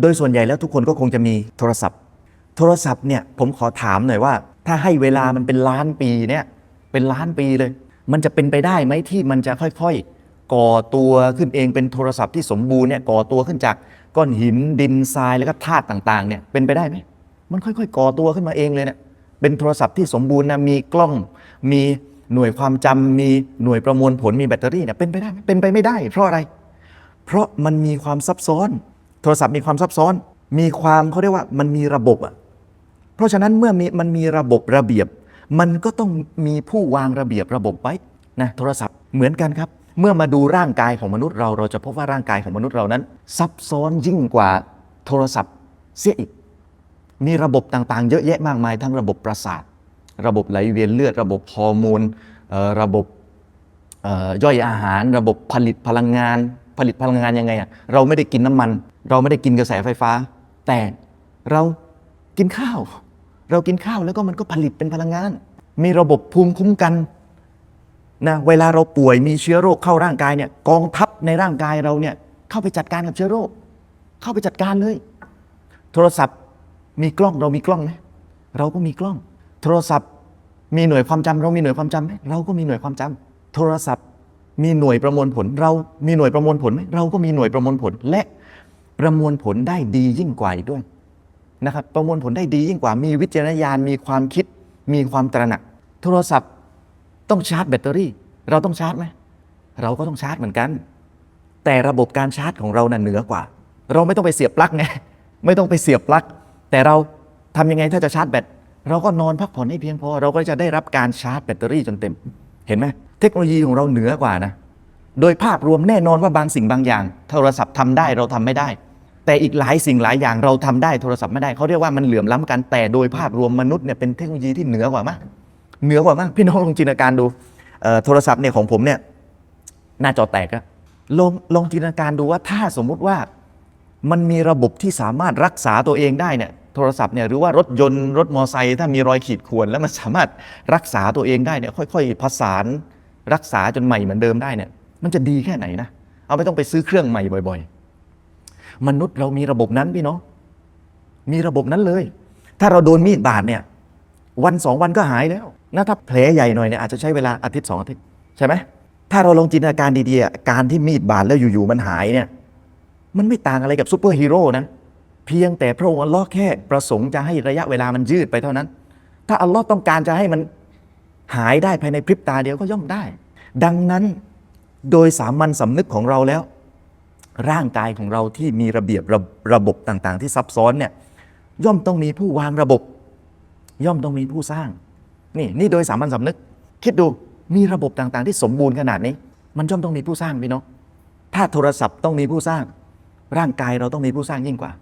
โดยส่วนใหญ่แล้วทุกคนก็คงจะมีโทรศัพท์ โทรศัพท์เนี่ยผมขอถามหน่อยว่า ถ้าให้เวลามันเป็นล้านปีเนี่ยเป็นล้านปีเลย มันจะเป็นไปได้ไหมที่มันจะค่อยๆ ก่อตัวขึ้นเองเป็นโทรศัพท์ที่สมบูรณ์เนี่ยก่อตัวขึ้นจากก้อนหินดินทรายแล้วก็ธาตุต่างๆเนี่ยเป็นไปได้ไหมมันค่อยๆ ก่อตัวขึ้นมาเองเลยเนี่ยเป็นโทรศัพท์ที่สมบูรณ์นะมีกล้องมีหน่วยความจำมีหน่วยประมวลผลมีแบตเตอรี่เนี่ยเป็นไปได้ไหมเป็นไปไม่ได้ เพราะอะไร เพราะมันมีความซับซ้อน โทรศัพท์มีความซับซ้อน มีความเขาเรียกว่ามันมีระบบอะ เพราะฉะนั้นเมื่อมีมันมีระบบระเบียบ มันก็ต้องมีผู้วางระเบียบระบบไว้นะโทรศัพท์เหมือนกันครับ เมื่อมาดูร่างกายของมนุษย์เราเราจะพบว่าร่างกายของมนุษย์เรานั้น ซับซ้อนยิ่งกว่าโทรศัพท์เสียอีก มีระบบต่างๆ เยอะแยะมากมายทั้งระบบประสาท ระบบไหลเวียนเลือด ระบบฮอร์โมนระบบย่อยอาหาร ระบบผลิตพลังงาน ผลิตพลังงานยังไงอะเราไม่ได้กินน้ำมัน เราไม่ได้กินกระแสไฟฟ้า แต่เรากินข้าว เรากินข้าวแล้วก็มันก็ผลิตเป็นพลังงาน มีระบบภูมิคุ้มกันนะเวลาเราป่วยมีเชื้อโรคเข้าร่างกายเนี่ยกองทัพในร่างกายเราเนี่ยเข้าไปจัดการกับเชื้อโรค เข้าไปจัดการเลย โทรศัพท์มีกล้องเรามีกล้องไหมเราก็มีกล้อง โทรศัพท์มีหน่วยความจำเรามีหน่วยความจำไหมเราก็มีหน่วยความจำโทรศัพท์มีหน่วยประมวลผล เรามีหน่วยประมวลผลไหมเราก็มีหน่วยประมวลผลและ ประมวลผลได้ดียิ่งกว่าอีกด้วยนะครับ ประมวลผลได้ดียิ่งกว่ามีวิจารณญาณมีความคิด มีความตระหนัก โทรศัพท์ต้องชาร์จแบตเตอรี่ เราต้องชาร์จไหมเราก็ต้องชาร์จเหมือนกัน แต่ระบบการชาร์จของเราน่ะเหนือกว่า เราไม่ต้องไปเสียบปลั๊กไงไม่ต้องไปเสียบปลั๊กแต่เราทำยังไงถ้าจะชาร์จแบตเราก็นอนพักผ่อนให้เพียงพอ เราก็จะได้รับการชาร์จแบตเตอรี่จนเต็ม เห็นไหมเทคโนโลยีของเราเหนือกว่านะโดยภาพรวมแน่นอนว่าบางสิ่งบางอย่าง โทรศัพท์ทำได้เราทำไม่ได้ แต่อีกหลายสิ่งหลายอย่างเราทำได้โทรศัพท์ไม่ได้เขาเรียกว่ามันเหลื่อมล้ำกันแต่โดยภาพรวมมนุษย์เนี่ยเป็นเทคโนโลยีที่เหนือกว่ามากเหนือกว่ามากพี่น้องลองจินตนาการดูโทรศัพท์เนี่ยของผมเนี่ยหน้าจอแตกอะลองลองจินตนาการดูว่าถ้าสมมุติว่ามันมีระบบที่สามารถรักษาตัวเองได้เนี่ยโทรศัพท์เนี่ยหรือว่ารถยนต์รถมอเตอร์ไซค์ถ้ามีรอยขีดข่วนแล้วมันสามารถรักษาตัวเองได้เนี่ยค่อยๆผสานรักษาจนใหม่เหมือนเดิมได้เนี่ยมันจะดีแค่ไหนนะ เอาไม่ต้องไปซื้อเครื่องใหม่บ่อย ๆ มนุษย์เรามีระบบนั้นพี่น้องมีระบบนั้นเลย ถ้าเราโดนมีดบาดเนี่ย วันสองวันก็หายแล้วนะถ้าแผลใหญ่หน่อยเนี่ยอาจจะใช้เวลาอาทิตย์สองอาทิตย์ใช่ไหมถ้าเราลองจินตนาการดีๆ การที่มีดบาดแล้วอยู่ๆมันหายเนี่ย มันไม่ต่างอะไรกับซูเปอร์ฮีโร่นะ เพียงแต่พระองค์อัลลอฮ์แค่ประสงค์จะให้ระยะเวลามันยืดไปเท่านั้น ถ้าอัลลอฮ์ต้องการจะให้มันหายได้ภายในพริบตาเดียวก็ย่อมได้ ดังนั้นโดยสามัญสำนึกของเราแล้ว ร่างกายของเราที่มีระเบียบระระบบต่างๆ ที่ซับซ้อนเนี่ยย่อมต้องมีผู้วางระบบ ย่อมต้องมีผู้สร้าง นี่นี่โดยสามัญสำนึก คิดดูมีระบบต่างๆ ที่สมบูรณ์ขนาดนี้ มันย่อมต้องมีผู้สร้างพี่น้องถ้าโทรศัพท์ต้องมีผู้สร้าง ร่างกายเราต้องมีผู้สร้างยิ่งกว่า